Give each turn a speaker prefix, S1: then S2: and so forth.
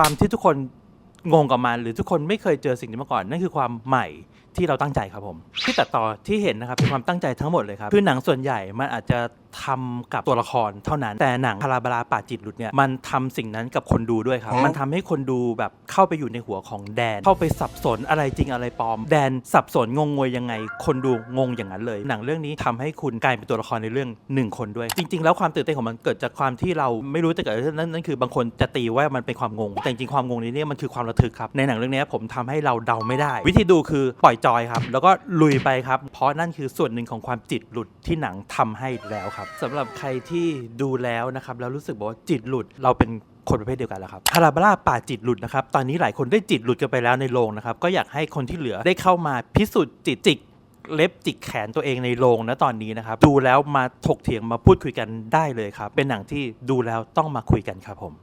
S1: ความที่ทุกคนงงกับมัน หรือทุกคนไม่เคยเจอสิ่งนี้มาก่อน นั่นคือความใหม่ที่เราตั้งใจครับผม ที่ตัดต่อที่เห็นนะครับเป็นความตั้งใจทั้งหมดเลยครับคือหนังส่วนใหญ่มันอาจจะทำกับตัวละครเท่านั้น แต่หนังพาราบาลาป่าจิตหลุดเนี่ยมันทำสิ่งนั้นกับคนดูด้วยครับ มันทำให้คนดูแบบเข้าไปอยู่ในหัวของแดน เข้าไปสับสนอะไรจริงอะไรปลอม แดนสับสนงงงวยยังไง คนดูงงอย่างนั้นเลย หนังเรื่องนี้ทำให้คุณกลายเป็นตัวละครในเรื่องหนึ่งคนด้วย จริง ๆ แล้วความตื่นเต้นของมันเกิดจากความที่เราไม่รู้จะเกิดอะไรขึ้นนั่นนั่นคือบางคนจะตีว่ามันเป็นความงง แต่จริงๆความงงนี้เนี่ยมันคือความระทึกครับในหนังเรื่องนี้ผมทำให้เราเดาไม่ได้ วิธีดูคือปล่อยจอยครับแล้วก็ลุยไปครับเพราะนั่นคือส่วนหนึ่งของความจิตหลุดที่หนังทำให้แล้วครับสำหรับใครที่ดูแล้วนะครับแล้วรู้สึกบอกว่าจิตหลุดเราเป็นคนประเภทเดียวกันแล้วครับฮาราบาร่าป่าจิตหลุดนะครับตอนนี้หลายคนได้จิตหลุดกันไปแล้วในโรงนะครับก็อยากให้คนที่เหลือได้เข้ามาพิสูจน์จิตจิกเล็บจิกแขนตัวเองในโรงนะตอนนี้นะครับดูแล้วมาถกเถียงมาพูดคุยกันได้เลยครับเป็นหนังที่ดูแล้วต้องมาคุยกันครับผม